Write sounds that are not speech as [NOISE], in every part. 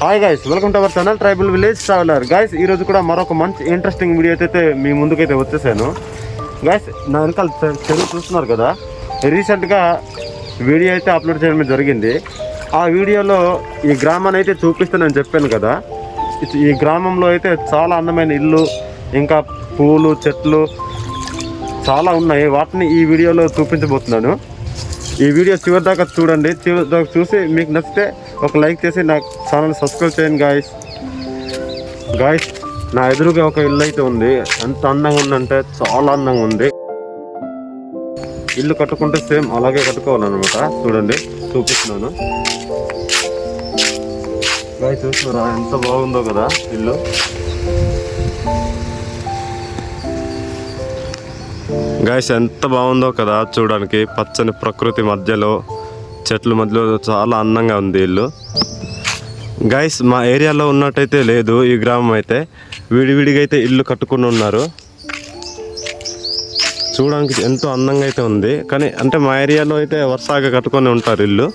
Hi guys welcome to our channel tribal village traveller guys ఈ రోజు కూడా మరొక మంచి ఇంట్రెస్టింగ్ వీడియో అయితే మీ ముందుకైతే వచ్చేసాను. గైస్ నా వెనకాల చెరువు చూస్తున్నారు కదా? రీసెంట్గా వీడియో అయితే అప్లోడ్ చేయడం జరిగింది. ఆ వీడియోలో ఈ గ్రామాన్ని అయితే చూపిస్తానని చెప్పాను కదా. ఈ గ్రామంలో అయితే చాలా అందమైన ఇల్లు ఇంకా పూలు చెట్లు చాలా ఉన్నాయి. వాటిని ఈ వీడియోలో చూపించబోతున్నాను. ఈ వీడియో చివరి దాకా చూడండి. చివరి దాకా చూసి మీకు నచ్చితే ఒక లైక్ చేసి నా ఛానల్ సబ్స్క్రైబ్ చేయండి గాయస్ గాయస్ నా ఎదురుగా ఒక ఇల్లు అయితే ఉంది. ఎంత అందంగా ఉందంటే చాలా అందంగా ఉంది. ఇల్లు కట్టుకుంటే సేమ్ అలాగే కట్టుకోవాలన్నమాట. చూడండి చూపిస్తున్నాను. గాయ చూస్తున్నారా? ఎంత బాగుందో కదా ఇల్లు. గాయస్ ఎంత బాగుందో కదా చూడడానికి. పచ్చని ప్రకృతి మధ్యలో చెట్ల మధ్యలో చాలా అందంగా ఉంది ఇల్లు. గాయస్ మా ఏరియాలో ఉన్నట్టయితే లేదు ఈ గ్రామం అయితే. విడివిడిగా అయితే ఇల్లు కట్టుకుని ఉన్నారు. చూడడానికి ఎంతో అందంగా అయితే ఉంది. కానీ అంటే మా ఏరియాలో అయితే వరుసగా కట్టుకొని ఉంటారు ఇల్లు.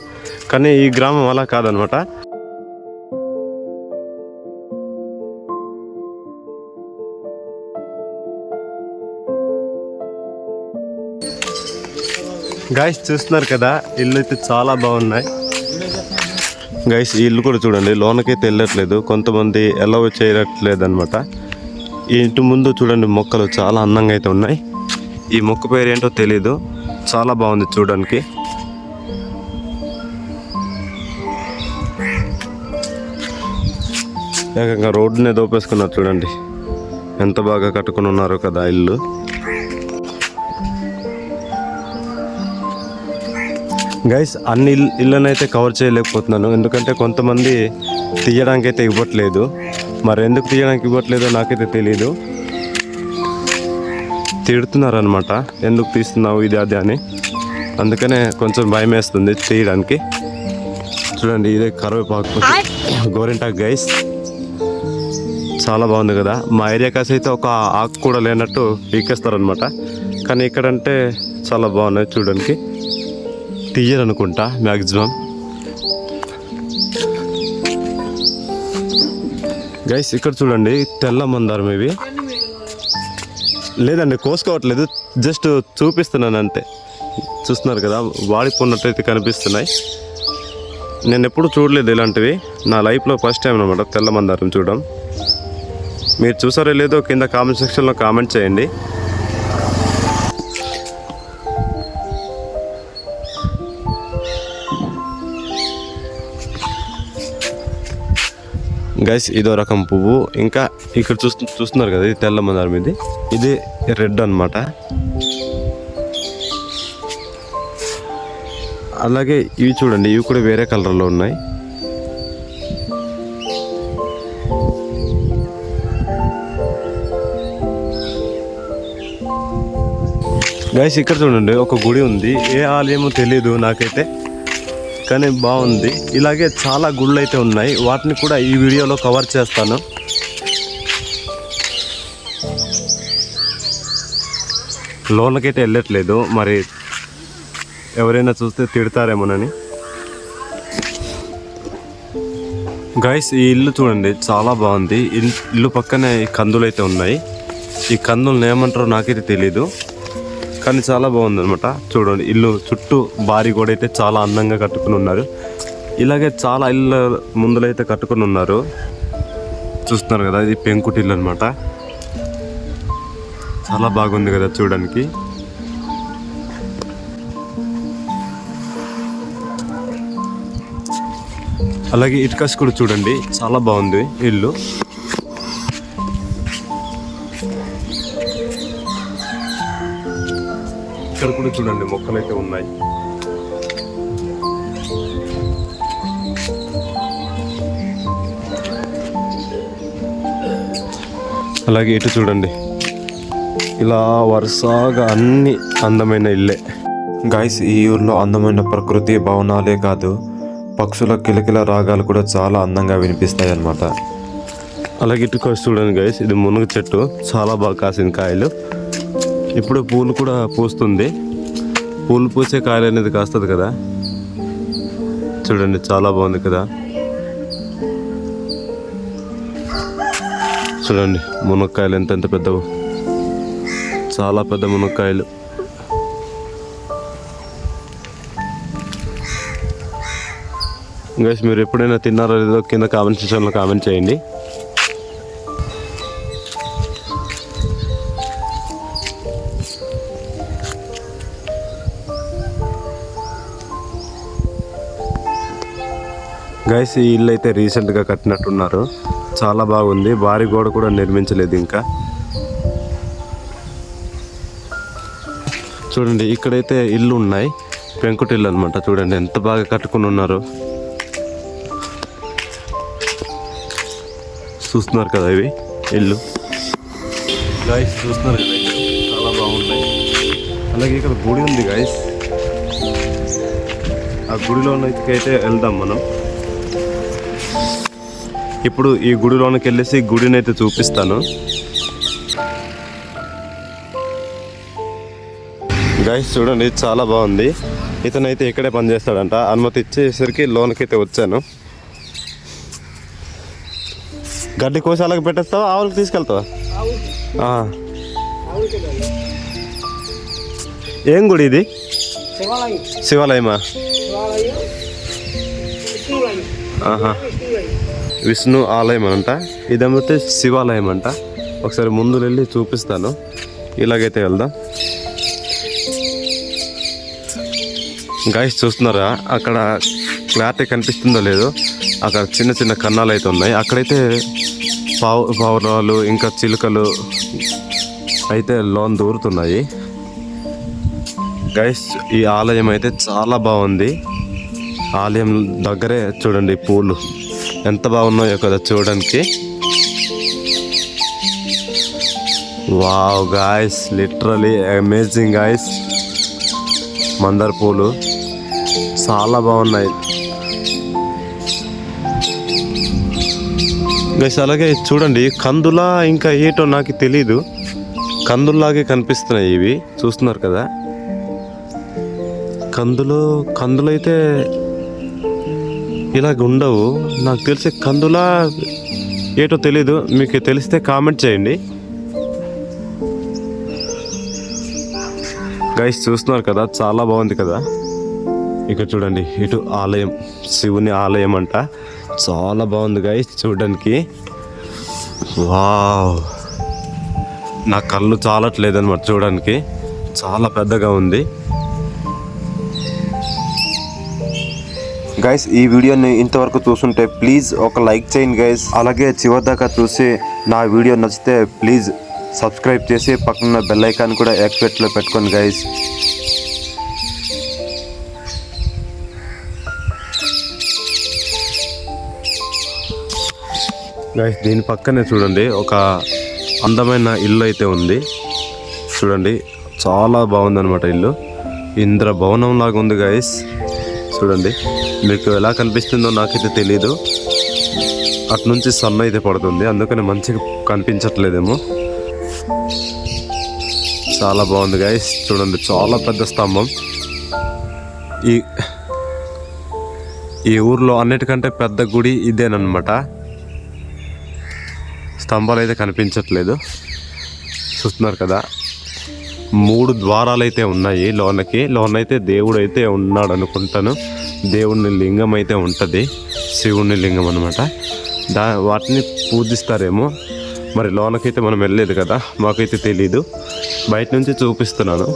కానీ ఈ గ్రామం అలా కాదనమాట. గాయస్ చూస్తున్నారు కదా ఇల్లు అయితే చాలా బాగున్నాయి. గైస్ ఈ ఇల్లు కూడా చూడండి లోనకైతే వెళ్ళట్లేదు కొంతమంది ఎలా చేయట్లేదు అనమాట ఈ ఇంటి ముందు చూడండి మొక్కలు చాలా అందంగా అయితే ఉన్నాయి. ఈ మొక్క పేరు ఏంటో తెలీదు చాలా బాగుంది చూడడానికి. ఏకంగా రోడ్డునే దోపేసుకున్నారు చూడండి ఎంత బాగా కట్టుకుని ఉన్నారు కదా ఇల్లు. గైస్ అన్ని ఇల్- ఇళ్ళని అయితే కవర్ చేయలేకపోతున్నాను. ఎందుకంటే కొంతమంది తీయడానికి అయితే ఇవ్వట్లేదు. మరి ఎందుకు తీయడానికి ఇవ్వట్లేదో నాకైతే తెలియదు తిడుతున్నారు అనమాట ఎందుకు తీస్తున్నావు ఇది అది అని. అందుకనే కొంచెం భయం వేస్తుంది తీయడానికి. చూడండి ఇదే కరివేపాకు గోరింటాకు గైస్ చాలా బాగుంది కదా. మా ఏరియా కాసి అయితే ఒక ఆకు కూడా లేనట్టు పీకేస్తారనమాట కానీ ఇక్కడంటే చాలా బాగున్నాయి చూడడానికి. తీయరనుకుంటా మ్యాక్సిమం గైస్ ఇక్కడ చూడండి తెల్ల మందారం ఇవి. లేదండి కోసుకోవట్లేదు జస్ట్ చూపిస్తున్నాను అంతే. చూస్తున్నారు కదా వాడిపోయినట్టయితే కనిపిస్తున్నాయి. నేను ఎప్పుడు చూడలేదు ఇలాంటివి. నా లైఫ్లో ఫస్ట్ టైం అనమాట తెల్ల మందారం చూడడం. మీరు చూసారో లేదో కింద కామెంట్ సెక్షన్లో కామెంట్ చేయండి. గైస్ ఇదో రకం పువ్వు. ఇంకా ఇక్కడ చూస్తు చూస్తున్నారు కదా ఇది తెల్ల మందారం ఇది. ఇది రెడ్ అన్నమాట. అలాగే ఇవి చూడండి ఇవి కూడా వేరే కలర్లో ఉన్నాయి. గైస్ ఇక్కడ చూడండి ఒక గుడి ఉంది. ఏ ఆలయమో తెలియదు నాకైతే. కానీ బాగుంది. ఇలాగే చాలా గుళ్ళు అయితే ఉన్నాయి. వాటిని కూడా ఈ వీడియోలో కవర్ చేస్తాను. లోన్లకైతే వెళ్ళట్లేదు. మరి ఎవరైనా చూస్తే తిడతారేమోనని. గైస్ ఈ ఇల్లు చూడండి. చాలా బాగుంది. ఇల్లు పక్కనే ఈ కందులు అయితే ఉన్నాయి. ఈ కందులను ఏమంటారో నాకైతే తెలీదు. కానీ చాలా బాగుంది అనమాట చూడండి ఇల్లు చుట్టూ భారీ గోడ అయితే చాలా అందంగా కట్టుకుని ఉన్నారు. ఇలాగే చాలా ఇల్లు ముందులైతే కట్టుకుని ఉన్నారు. చూస్తున్నారు కదా ఇది పెంకుటిల్లు అనమాట చాలా బాగుంది కదా చూడడానికి. అలాగే ఇటుకస్ కూడా చూడండి చాలా బాగుంది ఇల్లు. చూడండి మొక్కలు అయితే ఉన్నాయి. అలాగే ఇటు చూడండి. ఇలా వరుసగా అన్ని అందమైన ఇల్లే. గాయస్ ఈ ఊర్లో అందమైన ప్రకృతి భవనాలే కాదు పక్షుల కిలకిల రాగాలు కూడా చాలా అందంగా వినిపిస్తాయి అన్నమాట అలాగే ఇటు చూడండి గైస్ ఇది మునుగు చెట్టు చాలా బాగా కాసింది కాయలు. ఇప్పుడు పూలు కూడా పూస్తుంది. పూలు పూసే కాయలు అనేది కాస్తుంది కదా. చూడండి చాలా బాగుంది కదా. చూడండి మునక్కాయలు ఎంత ఎంత పెద్దవు. చాలా పెద్ద మునక్కాయలు. ఇంకా మీరు ఎప్పుడైనా తిన్నారో లేదో కింద కామెంట్ సెక్షన్లో కామెంట్ చేయండి. గైస్ ఈ ఇల్లు అయితే రీసెంట్గా కట్టినట్టున్నారు. చాలా బాగుంది. భారీ గోడ కూడా నిర్మించలేదు ఇంకా. చూడండి ఇక్కడైతే ఇల్లు ఉన్నాయి. పెంకుటిల్లు అనమాట చూడండి ఎంత బాగా కట్టుకుని ఉన్నారు. చూస్తున్నారు కదా ఇవి? ఇల్లు. గాయస్ చూస్తున్నారు కదా చాలా బాగున్నాయి. అలాగే ఇక్కడ గుడి ఉంది గాయస్. ఆ గుడిలో అయితే వెళ్దాం మనం. ఇప్పుడు ఈ గుడిలోనికి వెళ్ళేసి గుడిని అయితే చూపిస్తాను. గైస్ చూడండి చాలా బాగుంది. ఇతనైతే ఇక్కడే పనిచేస్తాడంట. అనుమతి ఇచ్చేసరికి లోన్కైతే వచ్చాను. గడ్డి కోసి అలాగే పెట్టేస్తావా? ఆవులకు తీసుకెళ్తావా. ఏం గుడి ఇది? శివాలయం. శివాలయమా? విష్ణు ఆలయం అంట ఇదేమైతే శివాలయం అంట ఒకసారి ముందు వెళ్ళి చూపిస్తాను. ఇలాగైతే వెళ్దాం. గాయస్ చూస్తున్నారా? అక్కడ క్లారిటీ కనిపిస్తుందో లేదో? అక్కడ చిన్న చిన్న కన్నాలు అయితే ఉన్నాయి. అక్కడైతే పావు పావురాలు ఇంకా చిలుకలు అయితే లోన్ దూరుతున్నాయి. గైస్ ఈ ఆలయం అయితే చాలా బాగుంది. ఆలయం దగ్గరే చూడండి పూలు. ఎంత బాగున్నాయో కదా చూడడానికి. Wow guys literally amazing guys మందార పూలు. చాలా బాగున్నాయి. గైస్ అలాగే చూడండి కందులా ఇంకా ఏటో నాకు తెలీదు. కందుల్లాగే కనిపిస్తున్నాయి ఇవి. చూస్తున్నారు కదా? కందులు కందులు అయితే ఇలాగ ఉండవు. నాకు తెలిసి కందులా ఏటో తెలీదు. మీకు తెలిస్తే కామెంట్ చేయండి. గైస్ చూస్తున్నారు కదా చాలా బాగుంది కదా. ఇక్కడ చూడండి ఇటు ఆలయం శివుని ఆలయం అంట. చాలా బాగుంది గైస్ చూడడానికి. వావ్ నా కళ్ళు చాలట్లేదనమాట చూడడానికి. చాలా పెద్దగా ఉంది. గైస్ ఈ వీడియోని ఇంతవరకు చూస్తుంటే ప్లీజ్ ఒక లైక్ చేయండి గైస్ అలాగే చివరిదాకా చూసి నా వీడియో నచ్చితే ప్లీజ్ సబ్స్క్రైబ్ చేసి పక్కన బెల్ ఐకాన్ కూడా యాక్టివేట్లో పెట్టుకోండి గైస్ గైస్ దీని పక్కనే చూడండి ఒక అందమైన ఇల్లు అయితే ఉంది. చూడండి చాలా బాగుందన్నమాట ఇల్లు. ఇంద్ర భవనం లాగా ఉంది గైస్ చూడండి. మీకు ఎలా కనిపిస్తుందో నాకైతే తెలీదు. అటు నుంచి సన్ అయితే పడుతుంది. అందుకని మంచిగా కనిపించట్లేదేమో. చాలా బాగుంది గాయస్ చూడండి చాలా పెద్ద స్తంభం. ఈ ఈ ఊర్లో అన్నిటికంటే పెద్ద గుడి ఇదేనమాట స్తంభాలు అయితే కనిపించట్లేదు. చూస్తున్నారు కదా. మూడు ద్వారాలు అయితే ఉన్నాయి లోనకి. లోనైతే దేవుడు అయితే ఉన్నాడు అనుకుంటాను దేవుని లింగం అయితే ఉంటుంది శివుని లింగం అనమాట దా వాటిని పూజిస్తారేమో. మరి లోనకైతే మనం వెళ్ళలేదు కదా మాకైతే తెలీదు. బయట నుంచి చూపిస్తున్నాను.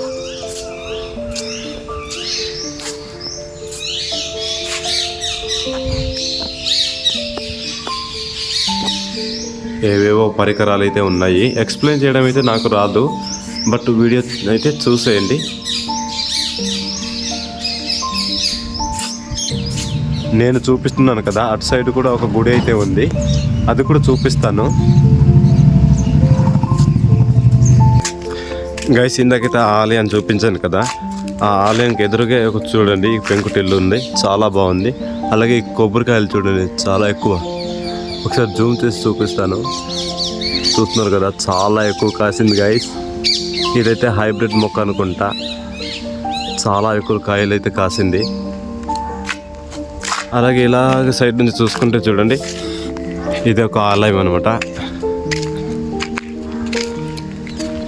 ఏవేవో పరికరాలు అయితే ఉన్నాయి. ఎక్స్ప్లెయిన్ చేయడం అయితే నాకు రాదు బట్ వీడియో అయితే చూసేయండి. నేను చూపిస్తున్నాను కదా అటు సైడ్ కూడా ఒక గుడి అయితే ఉంది. అది కూడా చూపిస్తాను. గైస్ ఇందాకైతే ఆ ఆలయాన్ని చూపించాను కదా. ఆ ఆలయంకి ఎదురుగా ఒక చూడండి పెంకుటిల్లు ఉంది. చాలా బాగుంది. అలాగే ఈ కొబ్బరికాయలు చూడండి చాలా ఎక్కువ. ఒకసారి జూమ్ చేసి చూపిస్తాను. చూస్తున్నారు కదా చాలా ఎక్కువ కాసింది గైస్ ఇదైతే హైబ్రిడ్ మొక్క అనుకుంటా. చాలా ఎక్కువ కాయలు అయితే కాసింది. అలాగే ఇలాగ సైడ్ నుంచి చూసుకుంటే చూడండి ఇది ఒక ఆలయం అనమాట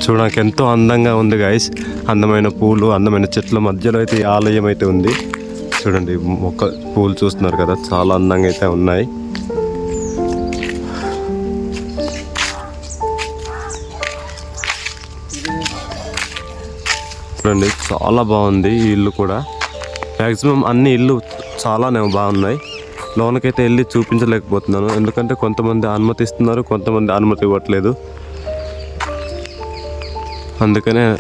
చూడడానికి ఎంతో అందంగా ఉంది గాయస్ అందమైన పూలు అందమైన చెట్ల మధ్యలో అయితే ఈ ఆలయం అయితే ఉంది. చూడండి మొక్క పూలు చూస్తున్నారు కదా చాలా అందంగా అయితే ఉన్నాయి. చూడండి చాలా బాగుంది ఈ ఇల్లు కూడా. మ్యాక్సిమం అన్ని ఇల్లు చాలానే బాగున్నాయి. లోనకైతే వెళ్ళి చూపించలేకపోతున్నాను. ఎందుకంటే కొంతమంది అనుమతిస్తున్నారు కొంతమంది అనుమతి ఇవ్వట్లేదు. అందుకనే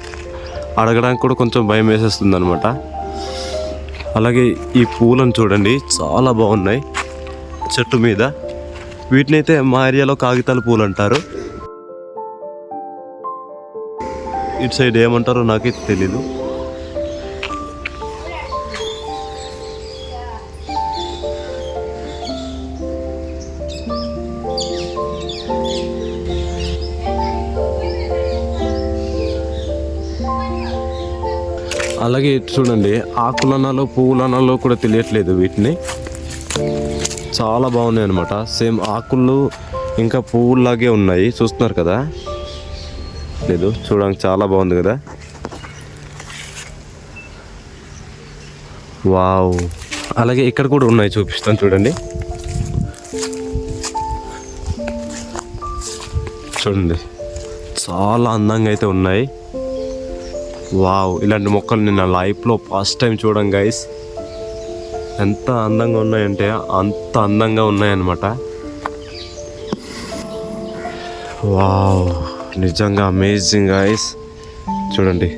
అడగడానికి కూడా కొంచెం భయం వేసేస్తుంది అనమాట అలాగే ఈ పూలను చూడండి చాలా బాగున్నాయి. చెట్టు మీద. వీటినైతే మా ఏరియాలో కాగితాల పూలు అంటారు. ఇటు సైడ్ ఏమంటారో నాకైతే తెలీదు. అలాగే చూడండి ఆకులనాలో పువ్వులనాలో కూడా తెలియట్లేదు వీటిని. చాలా బాగున్నాయి అనమాట సేమ్ ఆకులు ఇంకా పువ్వుల్లాగే ఉన్నాయి. చూస్తున్నారు కదా? లేదు చూడడానికి చాలా బాగుంది కదా? వావ్. అలాగే ఇక్కడ కూడా ఉన్నాయి చూపిస్తాను చూడండి. చూడండి. చాలా అందంగా అయితే ఉన్నాయి. వావ్ ఇలాంటి మొక్కలు నేను నా లైఫ్లో ఫస్ట్ టైం చూడం గైస్ ఎంత అందంగా ఉన్నాయంటే అంత అందంగా ఉన్నాయన్నమాట. వావ్ నిజంగా అమేజింగ్ గైస్ చూడండి.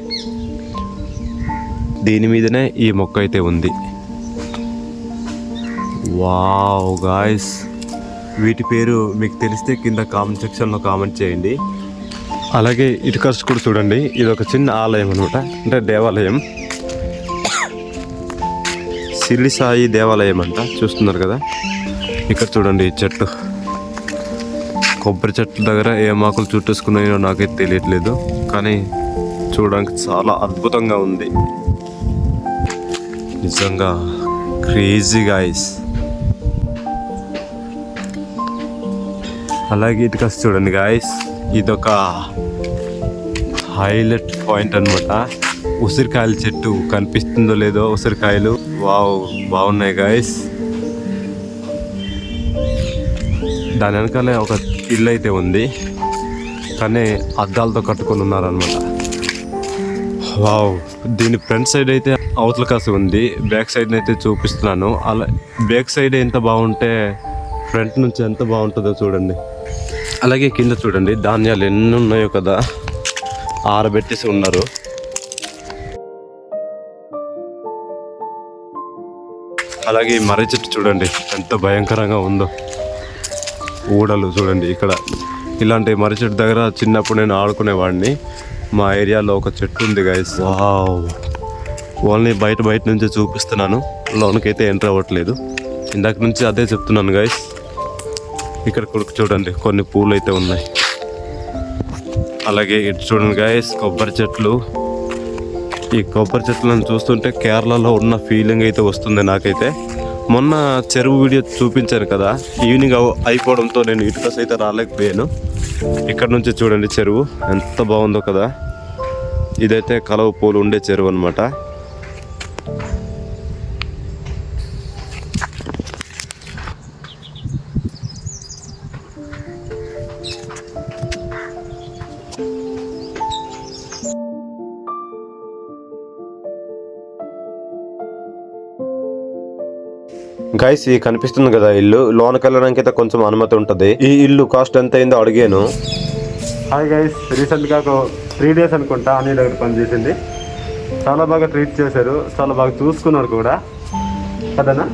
దీని మీదనే ఈ మొక్క అయితే ఉంది. వావ్ గాయస్ వీటి పేరు మీకు తెలిస్తే కింద కామెంట్ సెక్షన్లో కామెంట్ చేయండి. అలాగే ఇటుకస్ కూడా చూడండి. ఇది ఒక చిన్న ఆలయం అనమాట అంటే దేవాలయం. సిల్లి సాయి దేవాలయం అంట. చూస్తున్నారు కదా? ఇక్కడ చూడండి ఈ చెట్టు. కొబ్బరి చెట్ల దగ్గర ఏ ఆకులు చుట్టేసుకున్నాయో నాకైతే తెలియట్లేదు. కానీ చూడడానికి చాలా అద్భుతంగా ఉంది. నిజంగా క్రేజీ గాయస్. అలాగే ఇటుక చూడండి గాయస్. ఇదొక హైలైట్ పాయింట్ అన్నమాట. ఉసిరికాయల చెట్టు కనిపిస్తుందో లేదో ఉసిరికాయలు. వావ్ బాగున్నాయి గాయస్. దాని వెనకాలే ఒక ఇల్లు అయితే ఉంది. కానీ అద్దాలతో కట్టుకొని ఉన్నారనమాట వావ్ దీని ఫ్రంట్ సైడ్ అయితే అవతల కాసి ఉంది. బ్యాక్ సైడ్ అయితే చూపిస్తున్నాను. అలా బ్యాక్ సైడ్ ఎంత బాగుంటే ఫ్రంట్ నుంచి ఎంత బాగుంటుందో చూడండి. అలాగే కింద చూడండి ధాన్యాలు ఎన్ని ఉన్నాయో కదా. ఆరబెట్టేసి ఉన్నారు. అలాగే ఈ మర్రి చెట్టు చూడండి ఎంత భయంకరంగా ఉందో. ఊడలు చూడండి ఇక్కడ. ఇలాంటి మర్రి చెట్టు దగ్గర చిన్నప్పుడు నేను ఆడుకునేవాడిని. మా ఏరియాలో ఒక చెట్టు ఉంది గైస్ వావ్ ఓన్లీ బయట బయట నుంచి చూపిస్తున్నాను. లోనకైతే ఎంటర్ అవ్వట్లేదు. ఇందాక నుంచి అదే చెప్తున్నాను గైస్ ఇక్కడ కూడా చూడండి కొన్ని పూలు అయితే ఉన్నాయి. అలాగే ఇటు చూడండి గాయస్ కొబ్బరి చెట్లు. ఈ కొబ్బరి చెట్లను చూస్తుంటే కేరళలో ఉన్న ఫీలింగ్ అయితే వస్తుంది నాకైతే. మొన్న చెరువు వీడియో చూపించాను కదా ఈవినింగ్ అయిపోవడంతో నేను ఇటుకస్ అయితే రాలేకపోయాను. ఇక్కడ నుంచి చూడండి చెరువు ఎంత బాగుందో కదా. ఇదైతే కలవ పూలు ఉండే చెరువు అనమాట గైస్ ఇది కనిపిస్తుంది కదా ఇల్లు. లోనకి వెళ్ళడానికి అయితే కొంచెం అనుమతి ఉంటుంది. ఈ ఇల్లు కాస్ట్ ఎంత అయిందో అడిగాను. హాయ్ గైస్ రీసెంట్గా ఒక త్రీ డేస్ అనుకుంటా అన్ని దగ్గర పనిచేసింది చాలా బాగా ట్రీట్ చేశారు. చాలా బాగా చూసుకున్నారు కూడా. కదనా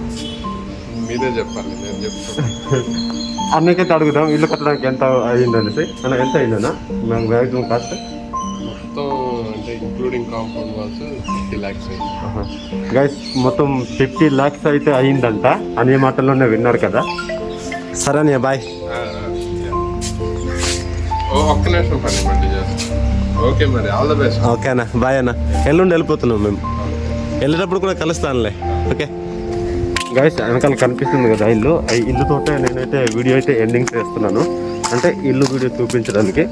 మీరే చెప్పాలి నేను చెప్తాను [LAUGHS] అన్నకైతే అడుగుదాం. ఇల్లు కట్టడానికి ఎంత అయ్యింది అనేసి అన్న ఎంత అయిందన్నా? మేము కాస్ట్ మొత్తం అంటే including compound walls fifty lakhs guys మొత్తం ఫిఫ్టీ ల్యాక్స్ అయితే అయ్యిందంట. అనే మాటల్లోనే విన్నారు కదా? సరే అన్నయ్య బాయ్ ఒక్క నిమిషం పని ఓకే మరి ఆల్ ద బెస్ట్ ఓకేనా బాయ్ అన్న. ఎల్లుండి వెళ్ళిపోతున్నాం మేము. వెళ్ళేటప్పుడు కూడా కలుస్తానులే. ఓకే. గైస్ వెనకాల కనిపిస్తుంది కదా ఇల్లు. ఇల్లుతోటే నేనైతే వీడియో అయితే ఎండింగ్ చేస్తున్నాను. అంటే ఇల్లు వీడియో చూపించడానికి.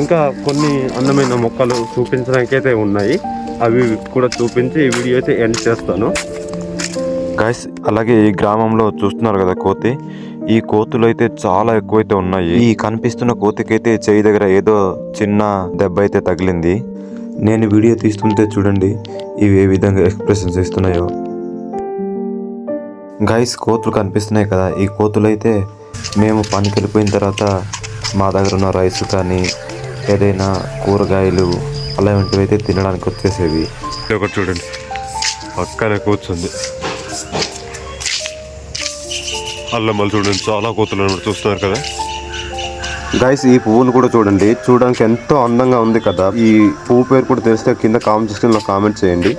ఇంకా కొన్ని అందమైన మొక్కలు చూపించడానికి అయితే ఉన్నాయి. అవి కూడా చూపించి ఈ వీడియో అయితే ఎండ్ చేస్తాను. గాయస్ అలాగే ఈ గ్రామంలో చూస్తున్నారు కదా కోతి. ఈ కోతులు అయితే చాలా ఎక్కువైతే ఉన్నాయి. ఈ కనిపిస్తున్న కోతికైతే చేయి దగ్గర ఏదో చిన్న దెబ్బ అయితే తగిలింది. నేను వీడియో తీస్తుంటే చూడండి ఇవి ఏ విధంగా ఎక్స్ప్రెషన్స్ ఇస్తున్నాయో గైస్ కోతులు కనిపిస్తున్నాయి కదా. ఈ కోతులు అయితే మేము పనికి వెళ్ళిపోయిన తర్వాత మా దగ్గర ఉన్న రైస్ కానీ ఏదైనా కూరగాయలు అలాంటివి అయితే తినడానికి వచ్చేసేవి. ఒకటి చూడండి. పక్కనే కూర్చుంది. అల్లమ్మలు చూడండి చాలా కోతులు చూస్తున్నారు కదా. గైస్ ఈ పువ్వులు కూడా చూడండి. చూడడానికి ఎంతో అందంగా ఉంది కదా. ఈ పువ్వు పేరు కూడా తెలిస్తే కింద కామెంట్ సెక్షన్లో కామెంట్ చేయండి.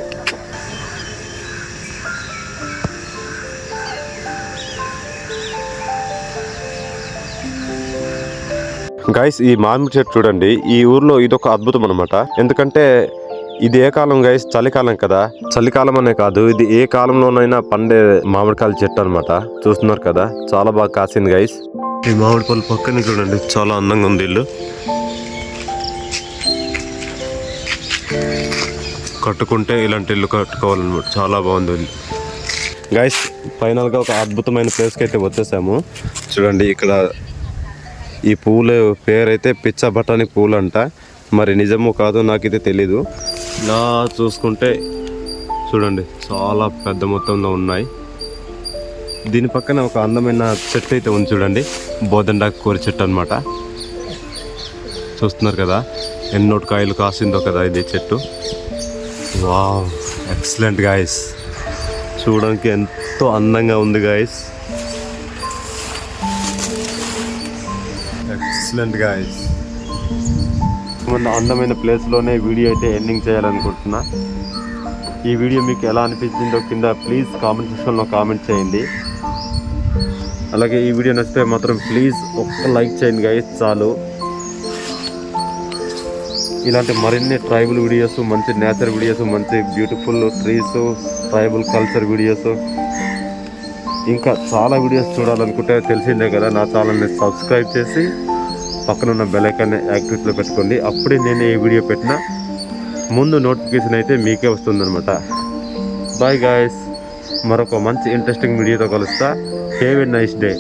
గైస్ ఈ మామిడి చెట్టు చూడండి. ఈ ఊర్లో ఇదొక అద్భుతం అనమాట ఎందుకంటే ఇది ఏ కాలం గైస్ చలికాలం కదా. చలికాలం అనే కాదు ఇది ఏ కాలంలోనైనా పండే మామిడికాయల చెట్టు అన్నమాట. చూస్తున్నారు కదా? చాలా బాగా కాసింది గైస్ ఈ మామిడి పళ్ళు పక్కన చూడండి. చాలా అందంగా ఉంది ఇల్లు. కట్టుకుంటే ఇలాంటి ఇల్లు కట్టుకోవాలన్నమాట. చాలా బాగుంది ఇల్లు. గైస్ ఫైనల్గా ఒక అద్భుతమైన ప్లేస్కి అయితే వచ్చేసాము. చూడండి ఇక్కడ ఈ పూల పేరైతే పిచ్చ బఠానీ పువ్వులు అంట మరి నిజమో కాదో నాకైతే తెలీదు. ఇలా చూసుకుంటే చూడండి చాలా పెద్ద మొత్తంలో ఉన్నాయి. దీని పక్కన ఒక అందమైన చెట్టు అయితే ఉంది చూడండి బోదండాకు కూర చెట్టు అనమాట చూస్తున్నారు కదా ఎన్నోటి కాయలు కాసిందో కదా ఇది చెట్టు. Wow excellent guys. చూడడానికి ఎంతో అందంగా ఉంది గాయస్. ఎక్సలెంట్ గాయస్ అందమైన ప్లేస్లోనే వీడియో అయితే ఎండింగ్ చేయాలనుకుంటున్నా. ఈ వీడియో మీకు ఎలా అనిపించిందో కింద ప్లీజ్ కామెంట్ సెక్షన్లో కామెంట్ చేయండి. అలాగే ఈ వీడియో నచ్చితే మాత్రం ప్లీజ్ ఒక్క లైక్ చేయండి గైస్ చాలు. ఇలాంటి మరిన్ని ట్రైబల్ వీడియోస్ మంచి నేచర్ వీడియోస్ మంచి beautiful trees tribal culture videos ఇంకా చాలా వీడియోస్ చూడాలనుకుంటే తెలిసిందే కదా నా ఛానల్ని సబ్స్క్రైబ్ చేసి పక్కన ఉన్న బెలైకాన్ని ఐకాన్ యాక్టివేట్లో పెట్టుకోండి. అప్పుడే నేను ఏ వీడియో పెట్టినా ముందు నోటిఫికేషన్ అయితే మీకే వస్తుందనమాట బాయ్ గాయస్ మరొక మంచి ఇంట్రెస్టింగ్ వీడియోతో కలుస్తా. Have a nice day